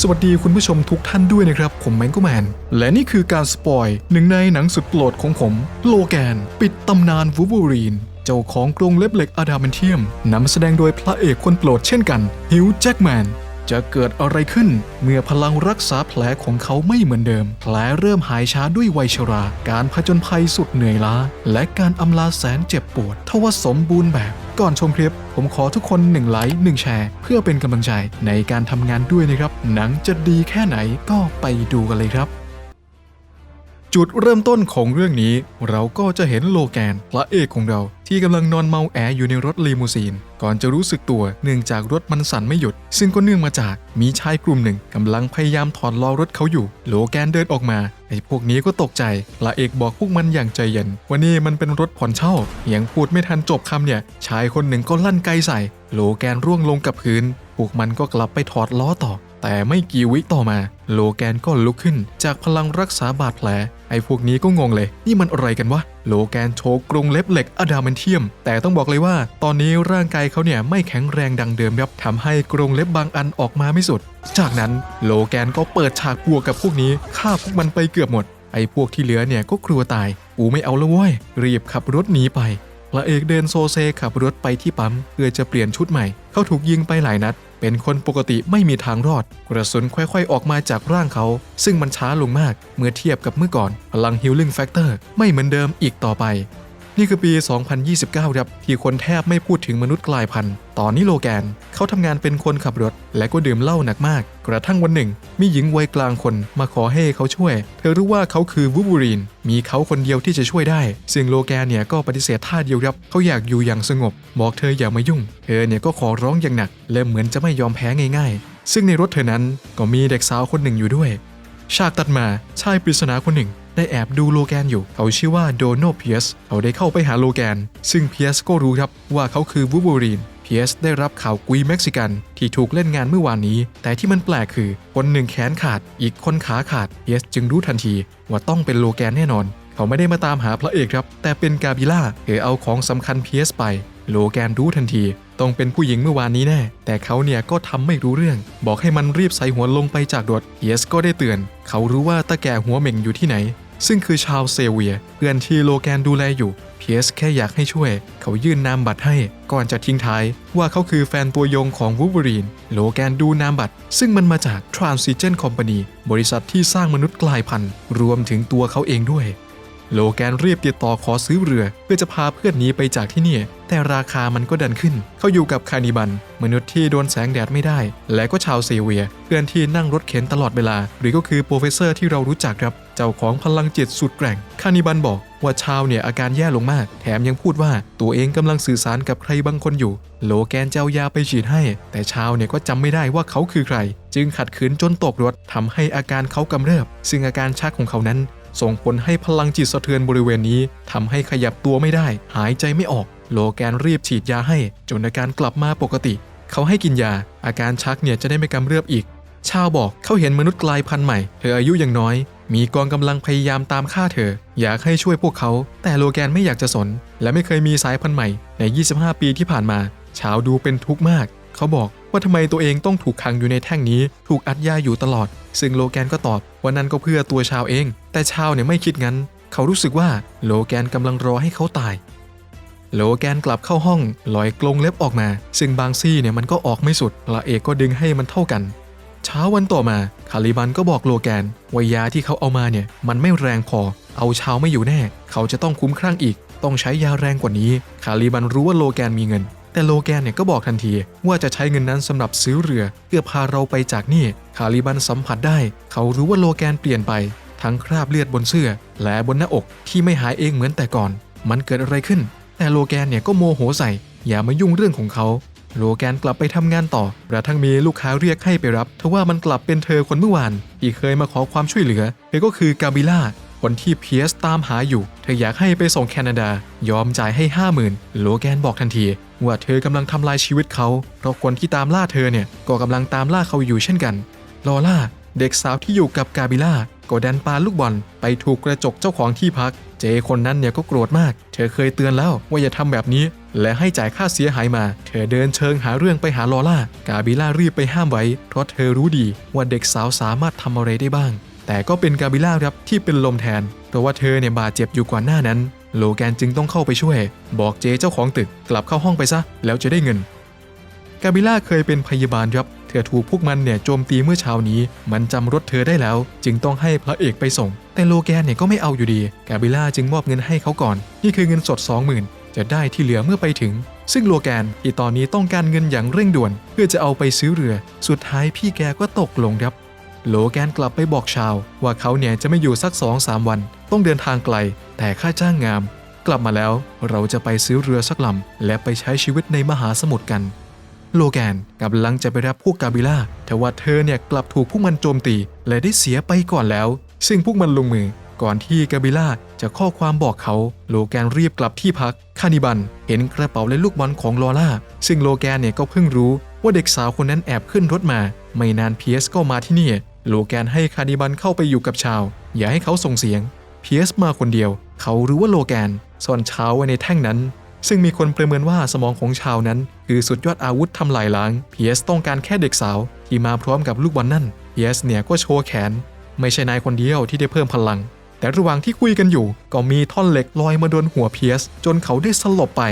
สวัสดีคุณผู้ชมทุกท่านด้วยนะครับ ผมแมงโกแมน และนี่คือการสปอยหนึ่งในหนังสุดโปรดของผม โลแกน ปิดตำนานวูบูรีน เจ้าของกรงเล็บเหล็กอะดามนเทียมนำแสดงโดยพระเอกคนโปรดเช่นกัน ฮิวแจ็กแมน จะเกิดอะไรขึ้น เมื่อพลังรักษาแผลของเขาไม่เหมือนเดิม แผลเริ่มหายช้าด้วยวัยชรา การผจญภัยสุดเหนื่อยล้า และการอำลาแสนเจ็บปวดทว่าสมบูรณ์แบบ ก่อนชมคลิป ผมขอทุกคน1ไลค์1แชร์ เพื่อเป็นกำลังใจในการทำงานด้วยนะครับ หนังจะดีแค่ไหนก็ไปดูกันเลยครับ จุดเริ่มต้นของเรื่องนี้ เราก็จะเห็นโลแกนพระเอกของเรา ที่กำลังนอนเมาแออยู่ในรถลีมูซีน ก่อนจะรู้สึกตัวเนื่องจากรถมันสั่นไม่หยุด ซึ่งก็เนื่องมาจากมีชายกลุ่มหนึ่งกำลังพยายามถอดล้อรถเขาอยู่ โลแกนเดินออกมาไอ้พวกนี้ก็ตกใจพระเอกบอกพวกมันอย่างใจเย็นว่านี่มันเป็นรถผ่อนเช่ายังพูดไม่ทันจบคำเนี่ย ชายคนหนึ่งก็ลั่นไกใส่ โลแกนร่วงลงกับพื้นพวกมันก็กลับไปถอดล้อต่อแต่ไม่กี่วิต่อมา โลแกนก็ลุกขึ้น จากพลังรักษาบาดแผล ไอ้พวกนี้ก็งงเลย นี่มันอะไรกันวะ โลแกนโชว์กรงเล็บเหล็กอะดามันเทียม แต่ต้องบอกเลยว่า ตอนนี้ร่างกายเขาเนี่ยไม่แข็งแรงดังเดิมครับทำให้กรงเล็บบางอันออกมาไม่สุด จากนั้นโลแกนก็เปิดฉากบวกกับพวกนี้ฆ่าพวกมันไปเกือบหมด ไอ้พวกที่เหลือเนี่ยก็กลัวตาย กูไม่เอาละเว้ย รีบขับรถหนีไปพระเอกเดินโซเซขับรถไปที่ปั๊มเพื่อจะเปลี่ยนชุดใหม่ เขาถูกยิงไปหลายนัด เป็นคนปกติไม่มีทางรอด กระสุนค่อยๆ ออกมาจากร่างเขา ซึ่งมันช้าลงมากเมื่อเทียบกับเมื่อก่อน พลังฮิลลิ่งแฟกเตอร์ไม่เหมือนเดิมอีกต่อไป นี่คือปี 2029 ครับที่คนแทบไม่พูดถึงมนุษย์กลายพันธุ์ ตอนนี้โลแกนเขาทำงานเป็นคนขับรถ และก็ดื่มเหล้าหนักมาก กระทั่งวันหนึ่ง มีหญิงวัยกลางคนมาขอให้เขาช่วย เธอรู้ว่าเขาคือวูบูรีน มีเขาคนเดียวที่จะช่วยได้ ซึ่งโลแกนเนี่ยก็ปฏิเสธท่าเดียวครับเขาอยากอยู่อย่างสงบ บอกเธออย่ามายุ่ง เธอเนี่ยก็ขอร้องอย่างหนัก และเหมือนจะไม่ยอมแพ้ง่าย ๆ ซึ่งในรถเธอนั้นก็มีเด็กสาวคนหนึ่งอยู่ด้วย ฉากตัดมาชายปริศนาคนหนึ่ง ได้แอบดูโลแกนอยู่ เขาชื่อว่าโดโนเพียสเขาได้เข้าไปหาโลแกน ซึ่งเพียสก็รู้ครับว่าเขาคือวูบูรีนเพียสได้รับข่าวกุยเม็กซิกัน ที่ถูกเล่นงานเมื่อวานนี้ แต่ที่มันแปลกคือ คนหนึ่งแขนขาด อีกคนขาขาดเพียสจึงรู้ทันที ว่าต้องเป็นโลแกนแน่นอน เขาไม่ได้มาตามหาพระเอกครับ แต่เป็นกาบิล่าเธอเอาของสำคัญเพียสไป โลแกนรู้ทันที ต้องเป็นผู้หญิงเมื่อวานนี้แน่ แต่เขาเนี่ยก็ทำไม่รู้เรื่อง บอกให้มันรีบใส่หัวลงไปจากรถเพียสก็ได้เตือน เขารู้ว่าตาแก่หัวเหม่งอยู่ที่ไหน ซึ่งคือชาวเซเวียเพื่อนที่โลแกนดูแลอยู่เพียสแค่อยากให้ช่วย เขายื่นนามบัตรให้ ก่อนจะทิ้งท้าย ว่าเขาคือแฟนตัวยงของวูบรีนโลแกนดูนามบัตร ซึ่งมันมาจาก Transition Company บริษัทที่สร้างมนุษย์กลายพันธุ์ รวมถึงตัวเขาเองด้วย โลแกนรีบติดต่อขอซื้อเรือ เพื่อจะพาเพื่อนหนีไปจากที่นี่ แต่ราคามันก็ดันขึ้น เขาอยู่กับคานิบัน มนุษย์ที่โดนแสงแดดไม่ได้ และก็ชาวเซเวีย เพื่อนที่นั่งรถเข็นตลอดเวลา หรือก็คือโปรเฟสเซอร์ที่เรารู้จักครับ เจ้าของพลังจิตสุดแกร่ง คานิบันบอกว่าชาวเนี่ยอาการแย่ลงมาก แถมยังพูดว่าตัวเองกำลังสื่อสารกับใครบางคนอยู่ โลแกนเจะเอายาไปฉีดให้ แต่ชาวเนี่ยก็จำไม่ได้ว่าเขาคือใคร จึงขัดขืนจนตกรถทำให้อาการเขากำเริบ ซึ่งอาการชักของเขานั้น ส่งผลให้พลังจิตสะเทือนบริเวณนี้ทำให้ขยับตัวไม่ได้ หายใจไม่ออก โลแกนรีบฉีดยาให้ จนอาการกลับมาปกติ เขาให้กินยา อาการชักเนี่ยจะได้ไม่กำเริบอีก ชาวบอกเขาเห็นมนุษย์กลายพันธุ์ใหม่ เธออายุยังน้อย มีกองกำลังพยายามตามฆ่าเธอ อยากให้ช่วยพวกเขา แต่โลแกนไม่อยากจะสน และไม่เคยมีสายพันธุ์ใหม่ใน 25 ปีที่ผ่านมา ชาวดูเป็นทุกข์มาก เขาบอก ว่าทำไมตัวเองต้องถูกขังอยู่ในแท่งนี้ ถูกอัดยาอยู่ตลอด ซึ่งโลแกนก็ตอบว่านั่นก็เพื่อตัวชาวเอง แต่ชาวเนี่ยไม่คิดงั้น เขารู้สึกว่าโลแกนกำลังรอให้เขาตาย โลแกนกลับเข้าห้องลอยกลงเล็บออกมา ซึ่งบางซี่เนี่ยมันก็ออกไม่สุดพระเอกก็ดึงให้มันเท่ากันเช้าวันต่อมาคาริบันก็บอกโลแกนว่ายาที่เขาเอามาเนี่ยมันไม่แรงพอ เอาชาวไม่อยู่แน่ เขาจะต้องคุ้มครั่งอีก ต้องใช้ยาแรงกว่านี้ คาริบันรู้ว่าโลแกนมีเงิน แต่โลแกนเนี่ยก็บอกทันที ว่าจะใช้เงินนั้นสำหรับซื้อเรือ เพื่อพาเราไปจากนี่คาริบันสัมผัสได้ เขารู้ว่าโลแกนเปลี่ยนไป ทั้งคราบเลือดบนเสื้อ และบนหน้าอกที่ไม่หายเองเหมือนแต่ก่อน มันเกิดอะไรขึ้น แต่โลแกนเนี่ยก็โมโหใส่ อย่ามายุ่งเรื่องของเขาโลแกนกลับไปทำงานต่อกระทั่งมีลูกค้าเรียกให้ไปรับทว่ามันกลับเป็นเธอคนเมื่อวานที่เคยมาขอความช่วยเหลือ เธอก็คือกาบิล่า คนที่เพียสตามหาอยู่ เธออยากให้ไปส่งแคนาดา ยอมจ่ายให้ 50,000 โลแกนบอกทันที ว่าเธอกำลังทำลายชีวิตเขา เพราะคนที่ตามล่าเธอเนี่ยก็กำลังตามล่าเขาอยู่เช่นกัน ลอล่า เด็กสาวที่อยู่กับกาบิล่าก็ดันปาลูกบอลไปถูกกระจกเจ้าของที่พัก เจคนนั้นเนี่ยก็โกรธมาก เธอเคยเตือนแล้วว่าอย่าทำแบบนี้ และให้จ่ายค่าเสียหายมา เธอเดินเชิงหาเรื่องไปหาลอล่ากาบิล่ารีบไปห้ามไว้ เพราะเธอรู้ดีว่าเด็กสาวสามารถทำอะไรได้บ้าง แต่ก็เป็นกาบิล่าครับที่เป็นลมแทน เพราะว่าเธอเนี่ยบาดเจ็บอยู่ก่อนหน้านั้น โลแกนจึงต้องเข้าไปช่วย บอกเจเจ้าของตึกกลับเข้าห้องไปซะ แล้วจะได้เงิน กาบิล่าเคยเป็นพยาบาลครับเธอถูกพวกมันเนี่ยโจมตีเมื่อเช้านี้ มันจำรถเธอได้แล้ว จึงต้องให้พระเอกไปส่ง แต่โลแกนเนี่ยก็ไม่เอาอยู่ดี กาบิล่าจึงมอบเงินให้เขาก่อน นี่คือเงินสด 20,000 จะได้ที่เหลือเมื่อไปถึง ซึ่งโลแกนที่ตอนนี้ต้องการเงินอย่างเร่งด่วน เพื่อจะเอาไปซื้อเรือ สุดท้ายพี่แกก็ตกลงครับ โลแกนกลับไปบอกชาว ว่าเขาเนี่ยจะไม่อยู่สัก2-3วัน ต้องเดินทางไกล แต่ค่าจ้างงาม กลับมาแล้วเราจะไปซื้อเรือสักลำ และไปใช้ชีวิตในมหาสมุทรกัน โลแกนกำลังจะไปรับพวกกาบิล่าแต่ว่าเธอเนี่ยกลับถูกพวกมันโจมตี และได้เสียไปก่อนแล้ว ซึ่งพวกมันลงมือ ก่อนที่กาบิล่าจะข้อความบอกเขา โลแกนรีบกลับที่พัก คานิบัน เห็นกระเป๋าและลูกบอลของลอล่า ซึ่งโลแกนเนี่ยก็เพิ่งรู้ว่าเด็กสาวคนนั้นแอบขึ้นรถมา ไม่นานเพียสก็มาที่นี่ โลแกนให้คานิบันเข้าไปอยู่กับชาว อย่าให้เขาส่งเสียง เพียสมาคนเดียว เขารู้ว่าโลแกนซ่อนชาวไว้ในแท่งนั้น ซึ่งมีคนประเมินว่าสมองของชาวนั้น คือสุดยอดอาวุธทำลายล้างเพียสต้องการแค่เด็กสาว ที่มาพร้อมกับลูกบอลนั่นเพียสเนี่ยก็โชว์แขน ไม่ใช่นายคนเดียวที่ได้เพิ่มพลัง แต่ระหว่างที่คุยกันอยู่ ก็มีท่อนเหล็กลอยมาโดนหัวเพียสจนเขาได้สลบไป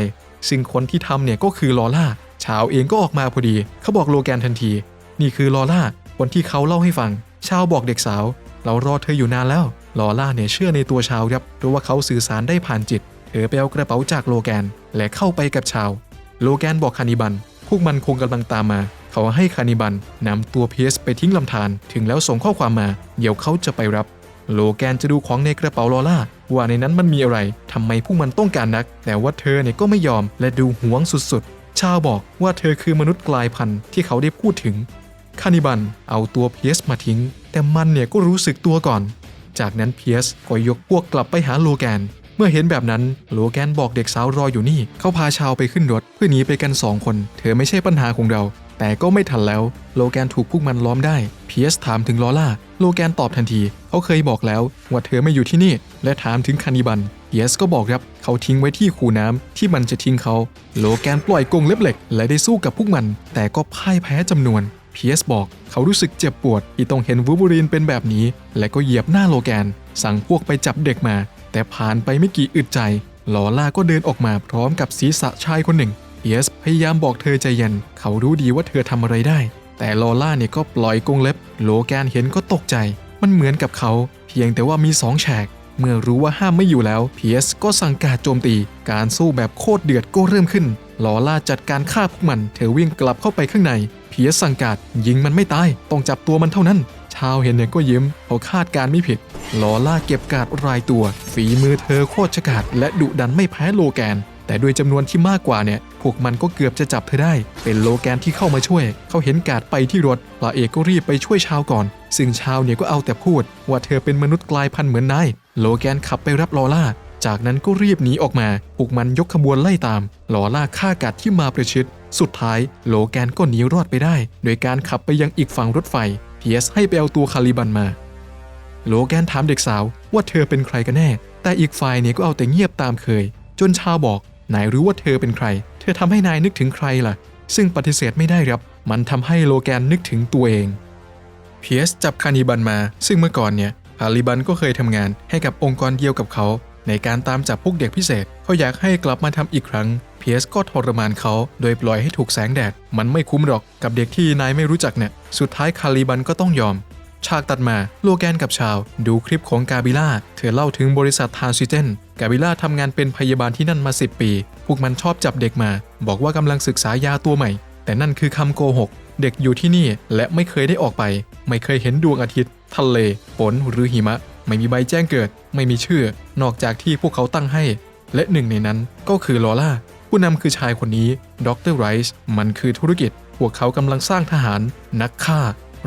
ซึ่งคนที่ทำเนี่ยก็คือลอล่าชาวเองก็ออกมาพอดี เขาบอกโลแกนทันที นี่คือลอล่า คนที่เขาเล่าให้ฟัง ชาวบอกเด็กสาว เรารอเธออยู่นานแล้วลอล่าเนี่ยเชื่อในตัวชาวครับเพราะว่าเขาสื่อสารได้ผ่านจิต เธอไปเอากระเป๋าจากโลแกน และเข้าไปกับชาว โลแกนบอกคานิบัน พวกมันคงกำลังตามมา เขาให้คานิบันนำตัวเพียสไปทิ้งลำธารถึงแล้วส่งข้อความมา เดี๋ยวเขาจะไปรับ โลแกนจะดูของในกระเป๋าลอล่าว่าในนั้นมันมีอะไรทำไมพวกมันต้องการนัก แต่ว่าเธอเนี่ยก็ไม่ยอมและดูหวงสุดๆ ชาวบอกว่าเธอคือมนุษย์กลายพันธุ์ที่เขาได้พูดถึง คานิบันเอาตัวเพียสมาทิ้ง แต่มันเนี่ยก็รู้สึกตัวก่อน จากนั้นเพียสก็ยกพวกกลับไปหาโลแกน เมื่อเห็นแบบนั้นโลแกนบอกเด็กสาวรออยู่นี่ เขาพาชาวไปขึ้นรถเพื่อหนีไปกันสองคน เธอไม่ใช่ปัญหาของเรา แต่ก็ไม่ทันแล้ว โลแกนถูกพวกมันล้อมได้ เพียสถามถึงลอล่า โลแกนตอบทันที เขาเคยบอกแล้วว่าเธอไม่อยู่ที่นี่ และถามถึงคานิบันเพียสก็บอกครับ เขาทิ้งไว้ที่คูน้ำที่มันจะทิ้งเขา โลแกนปล่อยกงเล็บเหล็ก และได้สู้กับพวกมัน แต่ก็พ่ายแพ้จำนวน เพียสบอกเขารู้สึกเจ็บปวดที่ต้องเห็นวูบูรีนเป็นแบบนี้ และก็เหยียบหน้าโลแกน สั่งพวกไปจับเด็กมา แต่ผ่านไปไม่กี่อึดใจลอล่าก็เดินออกมาพร้อมกับศีรษะชายคนหนึ่งเพียสพยายามบอกเธอใจเย็น เขารู้ดีว่าเธอทำอะไรได้ แต่ลอล่าเนี่ยก็ปล่อยกงเล็บ โลแกนเห็นก็ตกใจ มันเหมือนกับเขา เพียงแต่ว่ามีสองแฉกเมื่อรู้ว่าห้ามไม่อยู่แล้วเพียสก็สั่งการโจมตี การสู้แบบโคตรเดือดก็เริ่มขึ้นลอล่าจัดการฆ่าพวกมัน เธอวิ่งกลับเข้าไปข้างใน เพียสังการยิงมันไม่ตาย ต้องจับตัวมันเท่านั้น ชาวเห็นเนี่ยก็ยิ้มเขาคาดการไม่ผิดลอล่าเก็บการ์ดรายตัว ฝีมือเธอโคตรฉกาจและดุดันไม่แพ้โลแกน แต่ด้วยจำนวนที่มากกว่าเนี่ย พวกมันก็เกือบจะจับเธอได้ เป็นโลแกนที่เข้ามาช่วย เขาเห็นการ์ดไปที่รถพระเอกก็รีบไปช่วยชาวก่อน ซึ่งชาวเนี่ยก็เอาแต่พูด ว่าเธอเป็นมนุษย์กลายพันธุ์เหมือนนายโลแกนขับไปรับลอล่าจากนั้นก็รีบหนีออกมาพวกมันยกขบวนไล่ตามลอล่าฆ่ากัดที่มาประชิด สุดท้ายโลแกนก็หนีรอดไปได้ โดยการขับไปยังอีกฝั่งรถไฟเพียสให้ไปเอาตัวคาลิบันมา โลแกนถามเด็กสาวว่าเธอเป็นใครกันแน่ แต่อีกฝ่ายเนี่ยก็เอาแต่เงียบตามเคย จนชาวบอกนายรู้ว่าเธอเป็นใคร เธอทำให้นายนึกถึงใครล่ะ ซึ่งปฏิเสธไม่ได้ครับ มันทำให้โลแกนนึกถึงตัวเองเพียสจับคานิบันมา ซึ่งเมื่อก่อนเนี่ยคาลิบันก็เคยทำงานให้กับองค์กรเดียวกับเขาในการตามจับพวกเด็กพิเศษเขาอยากให้กลับมาทำอีกครั้ง พียสก็ทรมานเขาโดยปล่อยให้ถูกแสงแดด มันไม่คุ้มหรอกกับเด็กที่นายไม่รู้จักเนี่ย สุดท้ายคาลิบันก็ต้องยอม ฉากตัดมาโลแกนกับชาว ดูคลิปของกาบิล่า เธอเล่าถึงบริษัททานซิเจนกาบิล่าทำงานเป็นพยาบาลที่นั่นมา 10 ปี พวกมันชอบจับเด็กมา บอกว่ากำลังศึกษายาตัวใหม่ แต่นั่นคือคำโกหก เด็กอยู่ที่นี่และไม่เคยได้ออกไป ไม่เคยเห็นดวงอาทิตย์ ทะเล ฝนหรือหิมะ ไม่มีใบแจ้งเกิด ไม่มีชื่อ นอกจากที่พวกเขาตั้งให้ และหนึ่งในนั้นก็คือลอล่า ผู้นำคือชายคนนี้ดรไรส์มันคือธุรกิจ พวกเขากำลังสร้างทหาร นักฆ่า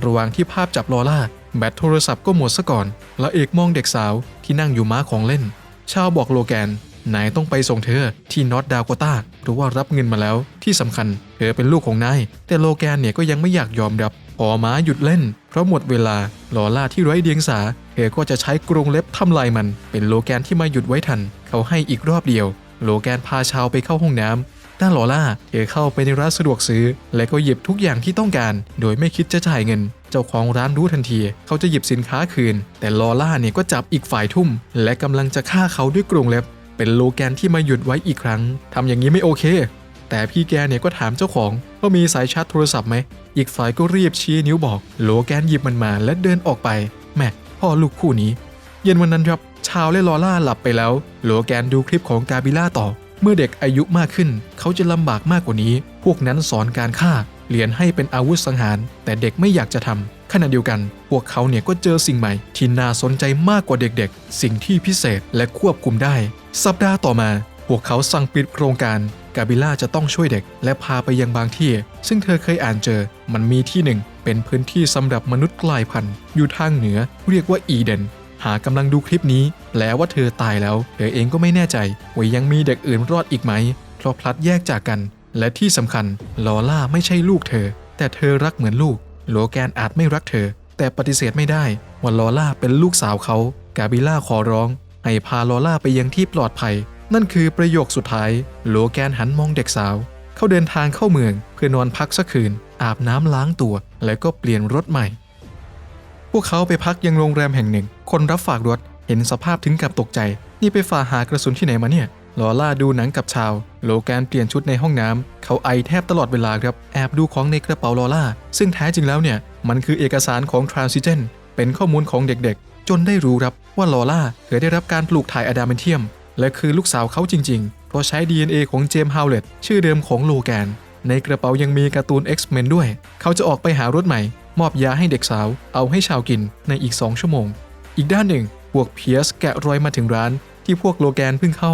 ระหว่างที่ภาพจับลอล่า แบตโทรศัพท์ก็หมดซะก่อน และเอกมองเด็กสาวที่นั่งอยู่ม้าของเล่น ชาวบอกโลแกนนายต้องไปส่งเธอที่นอตดาวโกต้าเพราะว่ารับเงินมาแล้ว ที่สำคัญ เธอเป็นลูกของนาย แต่โลแกนเนี่ยก็ยังไม่อยากยอมรับ พอม้าหยุดเล่น เพราะหมดเวลาลอล่าที่ไร้เดียงสา เธอก็จะใช้กรงเล็บทำลายมัน เป็นโลแกนที่มาหยุดไว้ทัน เขาให้อีกรอบเดียว โลแกนพาชาวไปเข้าห้องน้ำด้านลอล่าเธอเข้าไปในร้านสะดวกซื้อ และก็หยิบทุกอย่างที่ต้องการ โดยไม่คิดจะจ่ายเงิน เจ้าของร้านรู้ทันที เขาจะหยิบสินค้าคืน แต่ลอล่าเนี่ยก็จับอีกฝ่ายทุ่ม และกำลังจะฆ่าเขาด้วยกรงเล็บ เป็นโลแกนที่มาหยุดไว้อีกครั้งทำอย่างนี้ไม่โอเค แต่พี่แกเนี่ยก็ถามเจ้าของว่ามีสายชาร์จโทรศัพท์ไหม อีกฝ่ายก็รีบชี้นิ้วบอก โลแกนหยิบมันมาและเดินออกไปแม่พ่อลูกคู่นี้ เย็นวันนั้นครับ ชาวและลอล่าหลับไปแล้วโลแกนดูคลิปของกาบิล่าต่อ เมื่อเด็กอายุมากขึ้น เขาจะลำบากมากกว่านี้ พวกนั้นสอนการฆ่าเรียนให้เป็นอาวุธสังหาร แต่เด็กไม่อยากจะทำขณะเดียวกัน พวกเขาเนี่ยก็เจอสิ่งใหม่ ที่น่าสนใจมากกว่าเด็กๆ สิ่งที่พิเศษและควบคุมได้ สัปดาห์ต่อมา พวกเขาสั่งปิดโครงการกาบิล่าจะต้องช่วยเด็ก และพาไปยังบางที่ ซึ่งเธอเคยอ่านเจอ มันมีที่หนึ่ง เป็นพื้นที่สำหรับมนุษย์กลายพันธุ์ อยู่ทางเหนือ เรียกว่าอีเดน หากำลังดูคลิปนี้แปลว่าเธอตายแล้ว เธอเองก็ไม่แน่ใจว่ายังมีเด็กอื่นรอดอีกไหม เพราะพลัดแยกจากกัน และที่สำคัญลอล่าไม่ใช่ลูกเธอ แต่เธอรักเหมือนลูก โลแกนอาจไม่รักเธอ แต่ปฏิเสธไม่ได้ว่าลอล่าเป็นลูกสาวเขา กาบิล่าขอร้อง ให้พาลอล่าไปยังที่ปลอดภัย นั่นคือประโยคสุดท้าย โลแกนหันมองเด็กสาว เขาเดินทางเข้าเมือง เพื่อนอนพักสักคืน อาบน้ำล้างตัว แล้วก็เปลี่ยนรถใหม่ วกเขาไปพักยังโรงแรมแห่งหนึ่ง คนรับฝากรถเห็นสภาพถึงกับตกใจ นี่ไปฝ่าหากระสุนที่ไหนมาเนี่ยลอล่าดูหนังกับชาว โลแกนเปลี่ยนชุดในห้องน้ำเขาไอแทบตลอดเวลาครับ แอบดูของในกระเป๋าลอล่า ซึ่งแท้จริงแล้วเนี่ย มันคือเอกสารของ Transigen เป็นข้อมูลของเด็กๆ จนได้รู้ครับว่าลอล่าเคยได้รับการปลูกถ่ายอะดามนเทียม และคือลูกสาวเขาจริงๆ เพราะใช้ DNA ของเจมส์ฮาวเลตชื่อเดิมของโลแกน ในกระเป๋ายังมีการ์ตูน X-Men ด้วย เขาจะออกไปหารถใหม่ มอบยาให้เด็กสาวเอาให้ชาวกินในอีก 2 ชั่วโมง อีกด้านหนึ่งพวกเพียสแกะรอยมาถึงร้าน ที่พวกโลแกนเพิ่งเข้า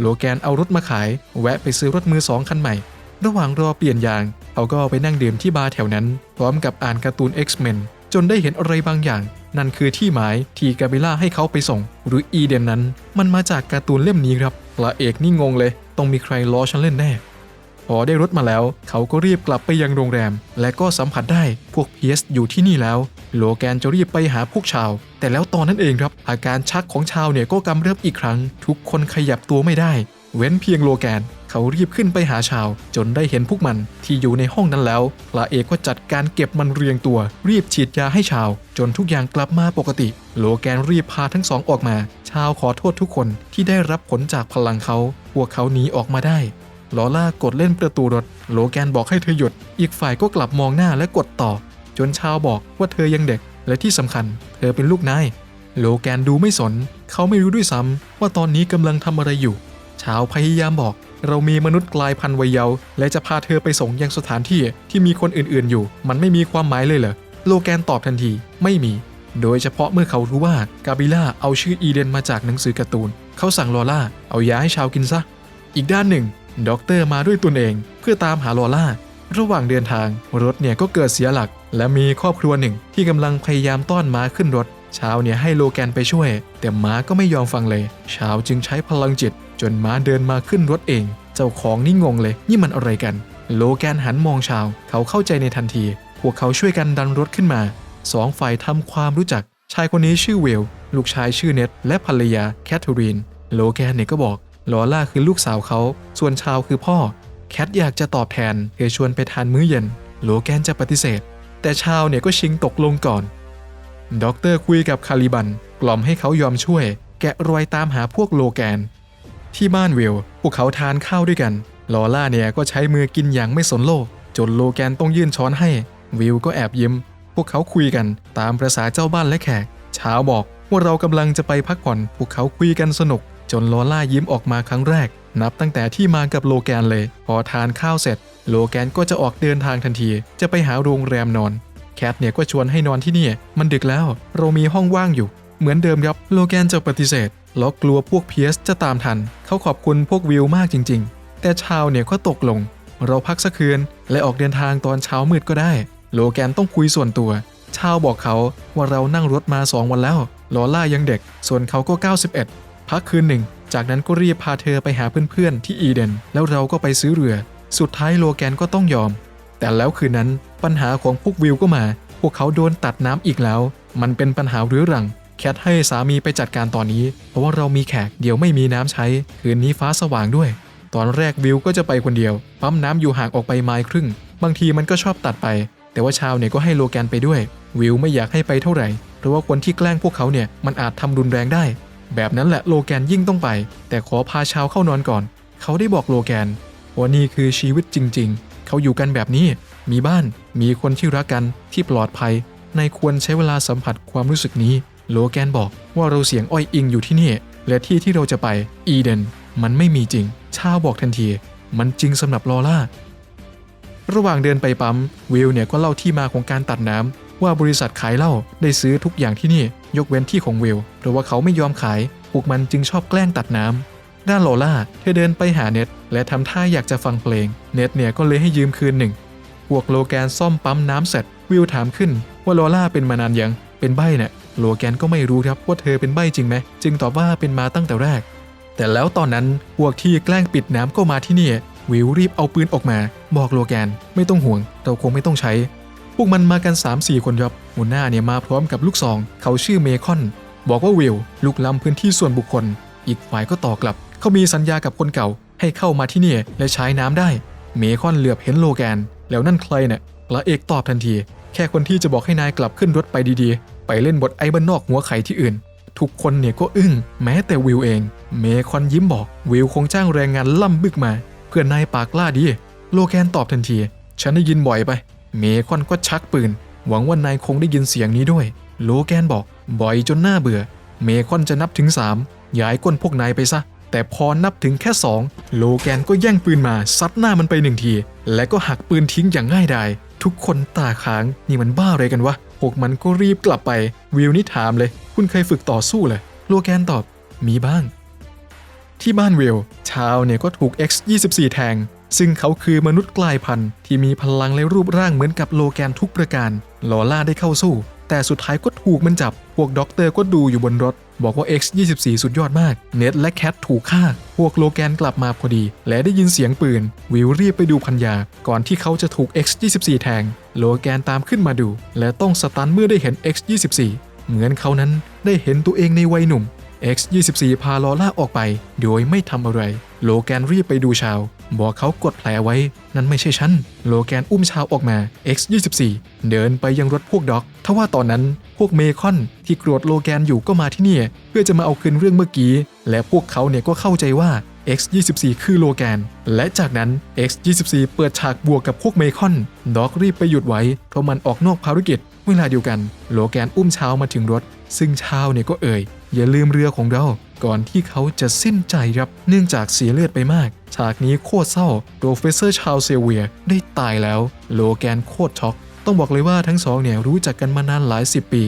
โลแกนเอารถมาขาย แวะไปซื้อรถมือสองคันใหม่ ระหว่างรอเปลี่ยนยาง เขาก็ไปนั่งดื่มที่บาร์แถวนั้น พร้อมกับอ่านการ์ตูน X-Men จนได้เห็นอะไรบางอย่าง นั่นคือที่หมายที่กาเบล่าให้เขาไปส่ง หรืออีเดนนั้น มันมาจากการ์ตูนเล่มนี้ครับพระเอกนี่งงเลย ต้องมีใครล้อฉันเล่นแน่ พอได้รถมาแล้ว เขาก็รีบกลับไปยังโรงแรม และก็สัมผัสได้พวกเพียสอยู่ที่นี่แล้ว โลแกนจะรีบไปหาพวกชาว แต่แล้วตอนนั้นเองครับ อาการชักของชาวเนี่ยก็กำเริบอีกครั้ง ทุกคนขยับตัวไม่ได้ เว้นเพียงโลแกน เขารีบขึ้นไปหาชาว จนได้เห็นพวกมันที่อยู่ในห้องนั้นแล้วพระเอกก็จัดการเก็บมันเรียงตัว รีบฉีดยาให้ชาว จนทุกอย่างกลับมาปกติ โลแกนรีบพาทั้งสองออกมา ชาวขอโทษทุกคนที่ได้รับผลจากพลังเขา พวกเขาหนีออกมาได้ ลอล่ากดเล่นประตูรถ โลแกนบอกให้เธอหยุด อีกฝ่ายก็กลับมองหน้าและกดต่อ จนชาวบอกว่าเธอยังเด็ก และที่สำคัญ เธอเป็นลูกนาย โลแกนดูไม่สน เขาไม่รู้ด้วยซ้ำว่าตอนนี้กำลังทำอะไรอยู่ ชาวพยายามบอก เรามีมนุษย์กลายพันธุ์วัยเยาว์และจะพาเธอไปส่งยังสถานที่ที่มีคนอื่นๆอยู่ มันไม่มีความหมายเลยเหรอ โลแกนตอบทันที ไม่มี โดยเฉพาะเมื่อเขารู้ว่ากาบิล่าเอาชื่ออีเดนมาจากหนังสือการ์ตูน เขาสั่งลอล่าเอายาให้ชาวกินซะ อีกด้านหนึ่ง ด็อกเตอร์มาด้วยตนเอง เพื่อตามหาลอล่า ระหว่างเดินทาง รถเนี่ยก็เกิดเสียหลัก และมีครอบครัวหนึ่งที่กำลังพยายามต้อนม้าขึ้นรถชาวเนี่ยให้โลแกนไปช่วย แต่ม้าก็ไม่ยอมฟังเลยชาวจึงใช้พลังจิต จนม้าเดินมาขึ้นรถเอง เจ้าของนี่งงเลย นี่มันอะไรกัน โลแกนหันมองชาว เขาเข้าใจในทันที พวกเขาช่วยกันดันรถขึ้นมาสองฝ่ายทำความรู้จัก ชายคนนี้ชื่อเวล ลูกชายชื่อเน็ตและภรรยาแคทเธอรีน โลแกนเนี่ยก็บอก ลอล่าคือลูกสาวเขา ส่วนชาวคือพ่อ แคทอยากจะตอบแทนเคยชวนไปทานมื้อเย็น โลแกนจะปฏิเสธ แต่ชาวเนี่ยก็ชิงตกลงก่อนด็อกเตอร์คุยกับคาริบัน กล่อมให้เขายอมช่วย แกะรอยตามหาพวกโลแกน ที่บ้านวิลพวกเขาทานข้าวด้วยกัน ลอล่าเนี่ยก็ใช้มือกินอย่างไม่สนโลก จนโลแกนต้องยื่นช้อนให้ วิลก็แอบยิ้ม พวกเขาคุยกันตามประษาเจ้าบ้านและแขกเช้าบอกว่าเรากำลังจะไปพักผ่อน พวกเขาคุยกันสนุก จนลอล่ายิ้มออกมาครั้งแรก นับตั้งแต่ที่มากับโลแกนเลย พอทานข้าวเสร็จ โลแกนก็จะออกเดินทางทันที จะไปหาโรงแรมนอน แคทเนี่ยก็ชวนให้นอนที่นี่ มันดึกแล้ว เรามีห้องว่างอยู่ เหมือนเดิมครับ โลแกนจะปฏิเสธแล้วกลัวพวกเพียสจะตามทัน เขาขอบคุณพวกวิวมากจริง ๆ แต่ชาวเนี่ยก็ตกลง เราพักสักคืน และออกเดินทางตอนเช้ามืดก็ได้ โลแกนต้องคุยส่วนตัวชาวบอกเขาว่าเรานั่งรถมาสองวันแล้ว ลอล่ายังเด็ก ส่วนเขาก็ 91 พักคืนหนึ่ง จากนั้นก็รีบพาเธอไปหาเพื่อนๆที่อีเดน แล้วเราก็ไปซื้อเรือ สุดท้ายโลแกนก็ต้องยอม แต่แล้วคืนนั้นปัญหาของพวกวิวก็มา พวกเขาโดนตัดน้ำอีกแล้ว มันเป็นปัญหาเรื้อรัง แคทให้สามีไปจัดการตอนนี้ เพราะว่าเรามีแขกเดี๋ยวไม่มีน้ำใช้ คืนนี้ฟ้าสว่างด้วย ตอนแรกวิวก็จะไปคนเดียว ปั๊มน้ำอยู่ห่างออกไปไมล์ครึ่ง บางทีมันก็ชอบตัดไป แต่ว่าชาวเนี่ยก็ให้โลแกนไปด้วย วิวไม่อยากให้ไปเท่าไหร่ เพราะว่าคนที่แกล้งพวกเขาเนี่ยมันอาจทำรุนแรงได้ แบบนั้นแหละโลแกนยิ่งต้องไป แต่ขอพาชาวเข้านอนก่อน เขาได้บอกโลแกนว่านี่คือชีวิตจริง ๆ เขาอยู่กันแบบนี้ มีบ้าน มีคนที่รักกันที่ปลอดภัย ในควรใช้เวลาสัมผัสความรู้สึกนี้ โลแกนบอกว่าเราเสียงอ้อยอิงอยู่ที่นี่ และที่ที่เราจะไป อีเดน มันไม่มีจริง ชาวบอกทันที มันจริงสำหรับลอล่า ระหว่างเดินไปปั๊ม วิลเนี่ยก็เล่าที่มาของการตัดน้ำ ว่าบริษัทขายเหล้าได้ซื้อทุกอย่างที่นี่ยกเว้นที่ของวิลเพราะว่าเขาไม่ยอมขายพวกมันจึงชอบแกล้งตัดน้ำด้านลอล่าเธอเดินไปหาเน็ต และทำท่าอยากจะฟังเพลง เน็ตเนี่ยก็เลยให้ยืมคืนหนึ่งพวกโลแกนซ่อมปั๊มน้ำเสร็จ วิลถามขึ้นว่าลอล่าเป็นมานานยัง เป็นใบ้เนี่ยโลแกนก็ไม่รู้ครับว่าเธอเป็นใบ้จริงไหมจึงตอบว่าเป็นมาตั้งแต่แรก แต่แล้วตอนนั้นพวกที่แกล้งปิดน้ำก็มาที่นี่วิลรีบเอาปืนออกมา บอกโลแกนไม่ต้องห่วงเราคงไม่ต้องใช้ พวกมันมากัน 3-4 คนครับหัวหน้าเนี่ยมาพร้อมกับลูกซอง เขาชื่อเมคอน บอกว่าวิลลุกล้ำพื้นที่ส่วนบุคคล อีกฝ่ายก็ต่อกลับ เขามีสัญญากับคนเก่า ให้เข้ามาที่นี่และใช้น้ำได้ เมคอนเหลือบเห็นโลแกน แล้วนั่นใครเนี่ยพระเอกตอบทันที แค่คนที่จะบอกให้นายกลับขึ้นรถไปดีๆ ไปเล่นบทไอ้บ้านนอกหัวไข่ที่อื่น ทุกคนเนี่ยก็อึ้ง แม้แต่วิวเอง เมคอนยิ้มบอก วิวคงจ้างแรงงานล่ำบึกมา เพื่อนายปากกล้าดี โลแกนตอบทันที ฉันได้ยินบ่อยไป เมคอนก็ชักปืน หวังว่านายคงได้ยินเสียงนี้ด้วย โลแกนบอก บ่อยจนหน่าเบื่อ เมคอนจะนับถึง 3 ย้ายก้นพวกนายไปซะ แต่พอนับถึงแค่ 2 โลแกนก็แย่งปืนมาซัดหน้ามันไปหนึ่งที และก็หักปืนทิ้งอย่างง่ายดายทุกคนตาค้างนี่มันบ้าอะไรกันวะพวกมันก็รีบกลับไป วิวนี่ถามเลย คุณเคยฝึกต่อสู้เลยโลแกนตอบมีบ้าง ที่บ้านวิลชาวเนี่ยก็ถูก X24 แทง ซึ่งเขาคือมนุษย์กลายพันธุ์ที่มีพลังและรูปร่างเหมือนกับโลแกนทุกประการ ลอล่าได้เข้าสู้ แต่สุดท้ายก็ถูกมันจับ พวกด็อกเตอร์ก็ดูอยู่บนรถ บอกว่า X24 สุดยอดมาก เน็ตและแคทถูกฆ่า พวกโลแกนกลับมาพอดี และได้ยินเสียงปืน วิลรีบไปดูพันยา ก่อนที่เขาจะถูก X24 แทง โลแกนตามขึ้นมาดู และต้องสตันเมื่อได้เห็น X24 เหมือนเขานั้นได้เห็นตัวเองในวัยหนุ่ม X24 พาลอล่าออกไป โดยไม่ทำอะไร โลแกนรีบไปดูชาว บอกเขากดแผลไว้ นั่นไม่ใช่ฉัน โลแกนอุ้มชาวออกมา X24 เดินไปยังรถพวกด็อก ทว่าตอนนั้นพวกเมคอนที่โกรธโลแกนอยู่ก็มาที่นี่ เพื่อจะมาเอาคืนเรื่องเมื่อกี้ และพวกเขาเนี่ยก็เข้าใจว่า X24 คือโลแกน และจากนั้น X24 เปิดฉากบวกกับพวกเมคอน ด็อกรีบไปหยุดไว้เพราะมันออกนอกภารกิจ เวลาเดียวกัน โลแกนอุ้มชาวมาถึงรถ ซึ่งชาวเนี่ยก็เอ่ย อย่าลืมเรือของเรา ก่อนที่เขาจะสิ้นใจครับ เนื่องจากเสียเลือดไปมาก ฉากนี้โคตรเศร้าโปรเฟสเซอร์ชาวเซเวียได้ตายแล้ว โลแกนโคตรช็อก ต้องบอกเลยว่าทั้งสองเนี่ยรู้จักกันมานานหลายสิบปี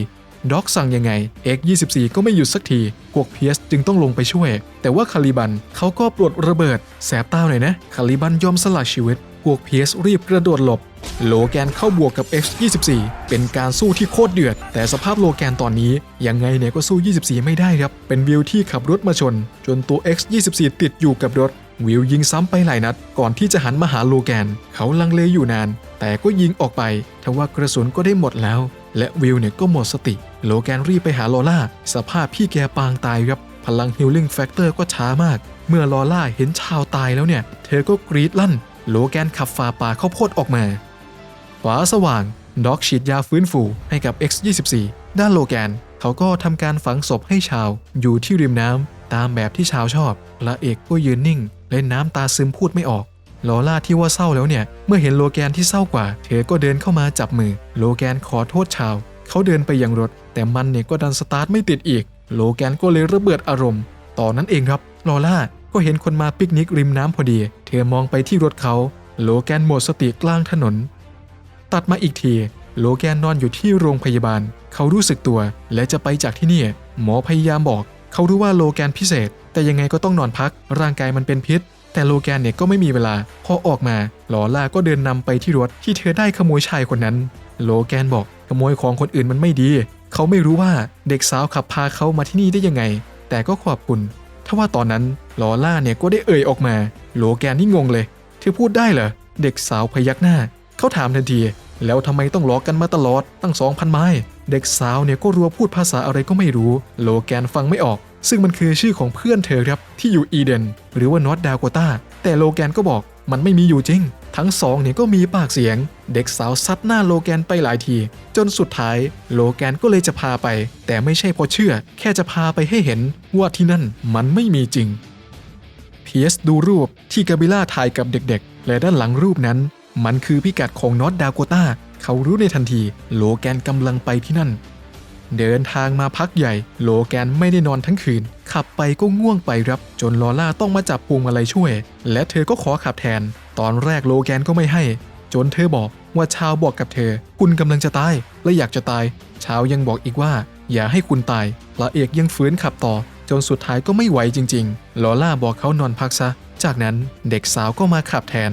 ด็อกสั่งยังไง X24 ก็ไม่หยุดสักที พวกเพียสจึงต้องลงไปช่วย แต่ว่าคาริบันเขาก็ปลดระเบิด แสบตาหน่อยนะ คาริบันยอมสละชีวิต พวกเพียสรีบกระโดดหลบ โลแกนเข้าบวกกับ X24 เป็นการสู้ที่โคตรเดือด แต่สภาพโลแกนตอนนี้ ยังไงเนี่ยก็สู้ 24 ไม่ได้ครับ เป็นวิวที่ขับรถมาชน จนตัว X24 ติดอยู่กับรถ วิวยิงซ้ำไปหลายนัด ก่อนที่จะหันมาหาโลแกน เขาลังเลอยู่นาน แต่ก็ยิงออกไปทว่ากระสุนก็ได้หมดแล้ว และวิวเนี่ยก็หมดสติ โลแกนรีบไปหาลอล่า สภาพพี่แกปางตายครับ พลังฮิลลิ่งแฟกเตอร์ก็ช้ามาก เมื่อลอล่าเห็นชาวตายแล้วเนี่ย เธอก็กรีดลั่น โลแกนขับฝ่าป่าข้าวโพดออกมาฟ้าสว่างด็อกฉีดยาฟื้นฟูให้กับ X24 ด้านโลแกน เขาก็ทำการฝังศพให้ชาว อยู่ที่ริมน้ำตามแบบที่ชาวชอบพระเอกก็ยืนนิ่ง เล่นน้ำตาซึมพูดไม่ออกลอล่าที่ว่าเศร้าแล้วเนี่ย เมื่อเห็นโลแกนที่เศร้ากว่า เธอก็เดินเข้ามาจับมือ โลแกนขอโทษชาว เขาเดินไปยังรถ แต่มันเนี่ยก็ดันสตาร์ทไม่ติดอีก โลแกนก็เลยระเบิดอารมณ์ตอนนั้นเองครับลอล่าก็เห็นคนมาปิกนิกริมน้ำพอดี เธอมองไปที่รถเขา โลแกนหมดสติกลางถนน ตัดมาอีกที โลแกนนอนอยู่ที่โรงพยาบาล เขารู้สึกตัวและจะไปจากที่นี่ หมอพยายามบอก เขารู้ว่าโลแกนพิเศษ แต่ยังไงก็ต้องนอนพัก ร่างกายมันเป็นพิษ แต่โลแกนเนี่ยก็ไม่มีเวลา พอออกมาลอล่าก็เดินนำไปที่รถที่เธอได้ขโมยชายคนนั้น โลแกนบอกขโมยของคนอื่นมันไม่ดี เขาไม่รู้ว่าเด็กสาวขับพาเขามาที่นี่ได้ยังไง แต่ก็ขอบคุณทว่าตอนนั้นลอล่าเนี่ยก็ได้เอ่ยออกมา โลแกนนี่งงเลยเธอพูดได้เหรอเด็กสาวพยักหน้า เขาถามทันที แล้วทำไมต้องล้อกันมาตลอดตั้งสองพันไม้ เด็กสาวเนี่ยก็รัวพูดภาษาอะไรก็ไม่รู้ โลแกนฟังไม่ออก ซึ่งมันคือชื่อของเพื่อนเธอครับที่อยู่อีเดน หรือว่านอตดาวโกตาแต่โลแกนก็บอกมันไม่มีอยู่จริง ทั้งสองเนี่ยก็มีปากเสียง เด็กสาวซัดหน้าโลแกนไปหลายที จนสุดท้ายโลแกนก็เลยจะพาไป แต่ไม่ใช่เพราะเชื่อ แค่จะพาไปให้เห็นว่าที่นั่นมันไม่มีจริงเพียสดูรูปที่กาบิล่าถ่ายกับเด็กๆ และด้านหลังรูปนั้น มันคือพิกัดของนอตดาโกตาเขารู้ในทันที โลแกนกำลังไปที่นั่น เดินทางมาพักใหญ่ โลแกนไม่ได้นอนทั้งคืน ขับไปก็ง่วงไปครับ จนลอล่าต้องมาจับพวงมาลัยช่วย และเธอก็ขอขับแทน ตอนแรกโลแกนก็ไม่ให้ จนเธอบอกว่าชาวบอกกับเธอ คุณกำลังจะตาย และอยากจะตาย ชาวยังบอกอีกว่า อย่าให้คุณตายพระเอกยังฝืนขับต่อ จนสุดท้ายก็ไม่ไหวจริง ๆ ลอล่าบอกเขานอนพักซะ จากนั้นเด็กสาวก็มาขับแทน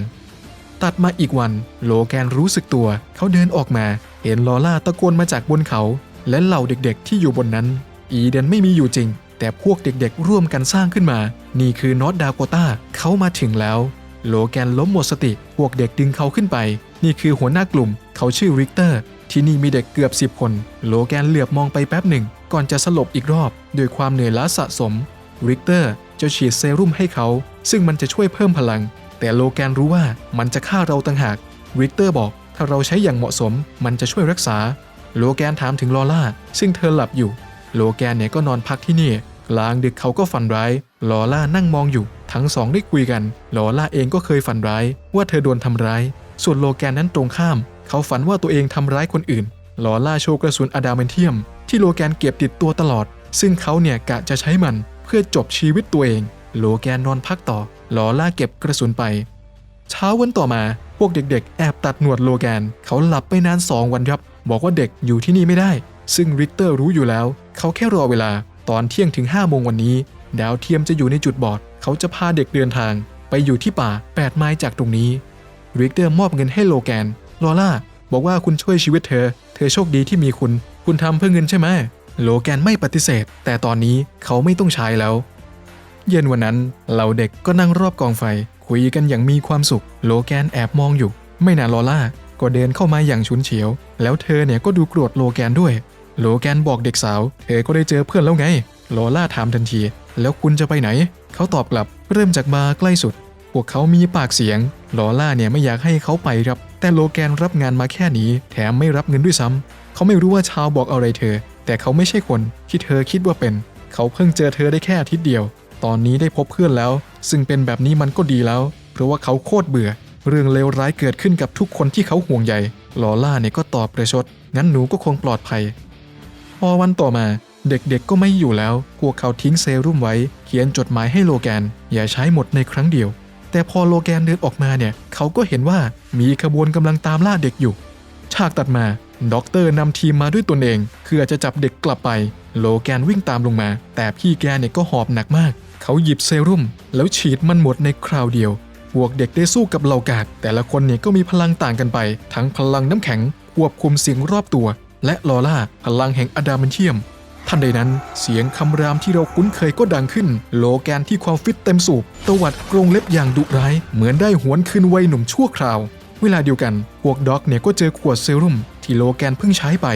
ตัดมาอีกวัน โลแกนรู้สึกตัว เขาเดินออกมา เห็นลอล่าตะโกนมาจากบนเขา และเหล่าเด็กๆ ที่อยู่บนนั้น อีเดนไม่มีอยู่จริง แต่พวกเด็กๆ ร่วมกันสร้างขึ้นมา นี่คือนอตดาโกตาเขามาถึงแล้วโลแกนล้มหมดสติ พวกเด็กดึงเขาขึ้นไป นี่คือหัวหน้ากลุ่ม เขาชื่อริกเตอร์ ที่นี่มีเด็กเกือบ 10 คน โลแกนเหลือบมองไปแป๊บหนึ่ง ก่อนจะสลบอีกรอบด้วยความเหนื่อยล้าสะสม ริกเตอร์จะฉีดเซรุ่มให้เขา ซึ่งมันจะช่วยเพิ่มพลัง แต่โลแกนรู้ว่ามันจะฆ่าเราต่างหาก ริกเตอร์บอก ถ้าเราใช้อย่างเหมาะสม มันจะช่วยรักษา โลแกนถามถึงลอล่า ซึ่งเธอหลับอยู่ โลแกนเนี่ยก็นอนพักที่นี่กลางดึกเขาก็ฝันร้าย ลอล่านั่งมองอยู่ ทั้งสองได้คุยกัน ลอล่าเองก็เคยฝันร้าย ว่าเธอโดนทำร้าย ส่วนโลแกนนั้นตรงข้าม เขาฝันว่าตัวเองทำร้ายคนอื่น ลอล่าโชว์กระสุนอะดามนเทียม ที่โลแกนเก็บติดตัวตลอด ซึ่งเขาเนี่ยกะจะใช้มันเพื่อจบชีวิตตัวเอง โลแกนนอนพักต่อ ลอล่าเก็บกระสุนไป เช้าวันต่อมา พวกเด็กๆ แอบตัดหนวดโลแกน เขาหลับไปนานสองวันครับ บอกว่าเด็กอยู่ที่นี่ไม่ได้ ซึ่งริกเตอร์รู้อยู่แล้ว เขาแค่รอเวลา ตอนเที่ยงถึง5โมงวันนี้ ดาวเทียมจะอยู่ในจุดบอด เขาจะพาเด็กเดินทาง ไปอยู่ที่ป่า 8 ไมล์จากตรงนี้ ริกเตอร์มอบเงินให้โลแกน ลอล่า บอกว่าคุณช่วยชีวิตเธอ เธอโชคดีที่มีคุณ คุณทำเพื่อเงินใช่ไหม โลแกนไม่ปฏิเสธ แต่ตอนนี้เขาไม่ต้องใช้แล้ว เย็นวันนั้น เหล่าเด็กก็นั่งรอบกองไฟ คุยกันอย่างมีความสุข โลแกนแอบมองอยู่ ไม่นานลอล่า ก็เดินเข้ามาอย่างฉุนเฉียว แล้วเธอเนี่ยก็ดูโกรธโลแกนด้วย โลแกนบอกเด็กสาว เธอก็ได้เจอเพื่อนแล้วไง โลล่าถามทันที แล้วคุณจะไปไหน เขาตอบกลับ เริ่มจากบาร์ใกล้สุด พวกเขามีปากเสียงลอล่าเนี่ยไม่อยากให้เขาไปครับ แต่โลแกนรับงานมาแค่นี้ แถมไม่รับเงินด้วยซ้ำเขาไม่รู้ว่าชาวบอกอะไรเธอ แต่เขาไม่ใช่คนที่เธอคิดว่าเป็น เขาเพิ่งเจอเธอได้แค่อาทิตย์เดียว ตอนนี้ได้พบเพื่อนแล้ว ซึ่งเป็นแบบนี้มันก็ดีแล้ว เพราะว่าเขาโคตรเบื่อ เรื่องเลวร้ายเกิดขึ้นกับทุกคนที่เขาห่วงใยลอล่าเนี่ยก็ตอบประชด งั้นหนูก็คงปลอดภัย พอวันต่อมาเด็กๆก็ไม่อยู่แล้ว พวกเขาทิ้งเซรุ่มไว้ เขียนจดหมายให้โลแกน อย่าใช้หมดในครั้งเดียว แต่พอโลแกนเดินออกมาเนี่ย เขาก็เห็นว่ามีขบวนกำลังตามล่าเด็กอยู่ ฉากตัดมา ด็อกเตอร์นำทีมมาด้วยตนเองเพื่อจะจับเด็กกลับไป โลแกนวิ่งตามลงมา แต่พี่แกเนี่ยก็หอบหนักมาก เขาหยิบเซรุ่ม แล้วฉีดมันหมดในคราวเดียว วกเด็กได้สู้กับเหล่ากากแต่ละคนเนี่ยก็มีพลังต่างกันไป ทั้งพลังน้ำแข็งควบคุมเสียงรอบตัว และลอล่าพลังแห่งอดามันเทียมทันใดนั้นเสียงคำรามที่เราคุ้นเคยก็ดังขึ้น โลแกนที่ความฟิตเต็มสูบตวัดกรงเล็บอย่างดุร้าย เหมือนได้หวนคืนวัยหนุ่มชั่วคราว เวลาเดียวกัน พวกด็อกเนี่ยก็เจอขวดเซรุ่ม ที่โลแกนเพิ่งใช้ไป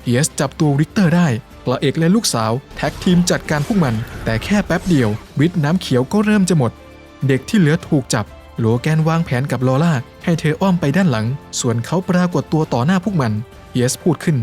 เพียสจับตัวริกเตอร์ได้พระเอกและลูกสาว แท็กทีมจัดการพวกมัน แต่แค่แป๊บเดียววิทน้ำเขียวก็เริ่มจะหมด เด็กที่เหลือถูกจับ โลแกนวางแผนกับลอล่าให้เธออ้อมไปด้านหลัง ส่วนเขาปรากฏตัวต่อหน้าพวกมันเยสพูดขึ้น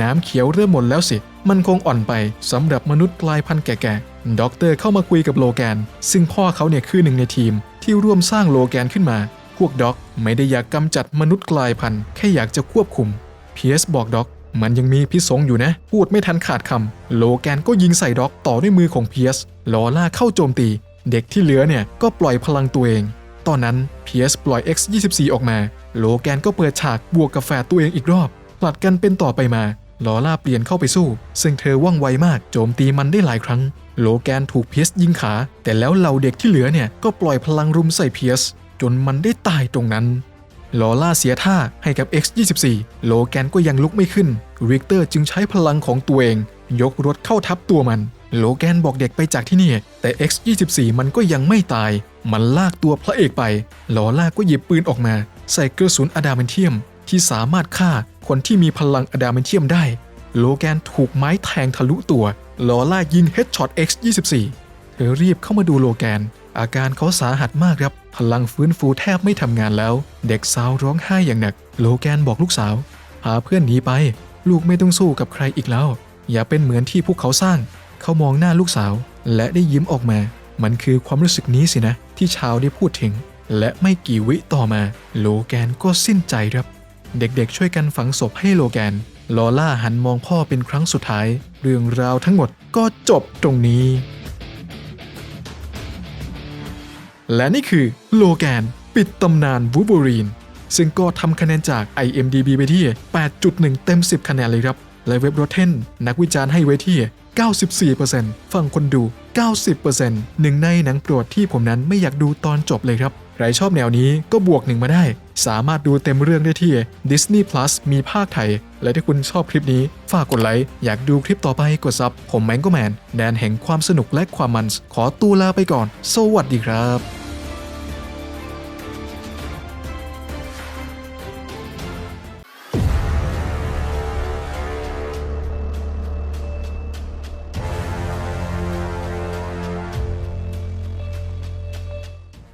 น้ำเขียวเริ่มหมดแล้วสิ มันคงอ่อนไปสำหรับมนุษย์กลายพันธุ์แก่ๆด็อกเตอร์เข้ามาคุยกับโลแกน ซึ่งพ่อเขาเนี่ยคือหนึ่งในทีม ที่ร่วมสร้างโลแกนขึ้นมา พวกด็อกไม่ได้อยากกำจัดมนุษย์กลายพันธุ์แค่อยากจะควบคุมเพียสบอกด็อกมันยังมีพิษสงอยู่นะ พูดไม่ทันขาดคำ โลแกนก็ยิงใส่ด็อกต่อด้วยมือของเพียสลอล่าเข้าโจมตี เด็กที่เหลือเนี่ยก็ปล่อยพลังตัวเอง ตอนนั้นเพียสปล่อย X24 ออกมา โลแกนก็เปิดฉากบวกกับแฝดตัวเองอีกรอบผลัดกันเป็นต่อไปมาลอล่าเปลี่ยนเข้าไปสู้ ซึ่งเธอว่องไวมากโจมตีมันได้หลายครั้ง โลแกนถูกเพียสยิงขา แต่แล้วเหล่าเด็กที่เหลือเนี่ยก็ปล่อยพลังรุมใส่เพียสจนมันได้ตายตรงนั้นลอล่าเสียท่าให้กับ X24 โลแกนก็ยังลุกไม่ขึ้นริกเตอร์จึงใช้พลังของตัวเอง ยกรถเข้าทับตัวมัน โลแกนบอกเด็กไปจากที่นี่ แต่ X24 มันก็ยังไม่ตาย มันลากตัวพระเอกไป ลอล่าก็หยิบปืนออกมา ใส่กระสุนอะดามนเทียม ที่สามารถฆ่าคนที่มีพลังอะดามนเทียมได้ โลแกนถูกไม้แทงทะลุตัว ลอล่ายิงเฮดช็อต X24 เธอรีบเข้ามาดูโลแกน อาการเขาสาหัสมากครับ พลังฟื้นฟูแทบไม่ทำงานแล้ว เด็กสาวร้องไห้อย่างหนัก โลแกนบอกลูกสาวพาเพื่อนหนีไป ลูกไม่ต้องสู้กับใครอีกแล้ว อย่าเป็นเหมือนที่พวกเขาสร้าง เขามองหน้าลูกสาว และได้ยิ้มออกมา มันคือความรู้สึกนี้สินะ ที่ชาวได้พูดถึง และไม่กี่วิต่อมา โลแกนก็สิ้นใจครับ เด็กๆช่วยกันฝังศพให้โลแกน ลอล่าหันมองพ่อเป็นครั้งสุดท้าย เรื่องราวทั้งหมดก็จบตรงนี้ และนี่คือโลแกน ปิดตำนานวูบูรีนซึ่งก็ทำคะแนนจาก IMDB ไปที่ 8.1 เต็ม 10 คะแนนเลยครับ และเว็บ Rotten นักวิจารณ์ให้ไว้ที่ 94%ฝั่งคนดู 90%หนึ่งในหนังโปรดที่ผมนั้นไม่อยากดูตอนจบเลยครับ ใครชอบแนวนี้ก็บวกหนึ่งมาได้ สามารถดูเต็มเรื่องได้ที่ Disney Plus มีภาคไทย และถ้าคุณชอบคลิปนี้ ฝากกดไลค์ อยากดูคลิปต่อไปกดซับ ผมแมงก็แมน แดนแห่งความสนุกและความมัน ขอตัวลาไปก่อน สวัสดีครับ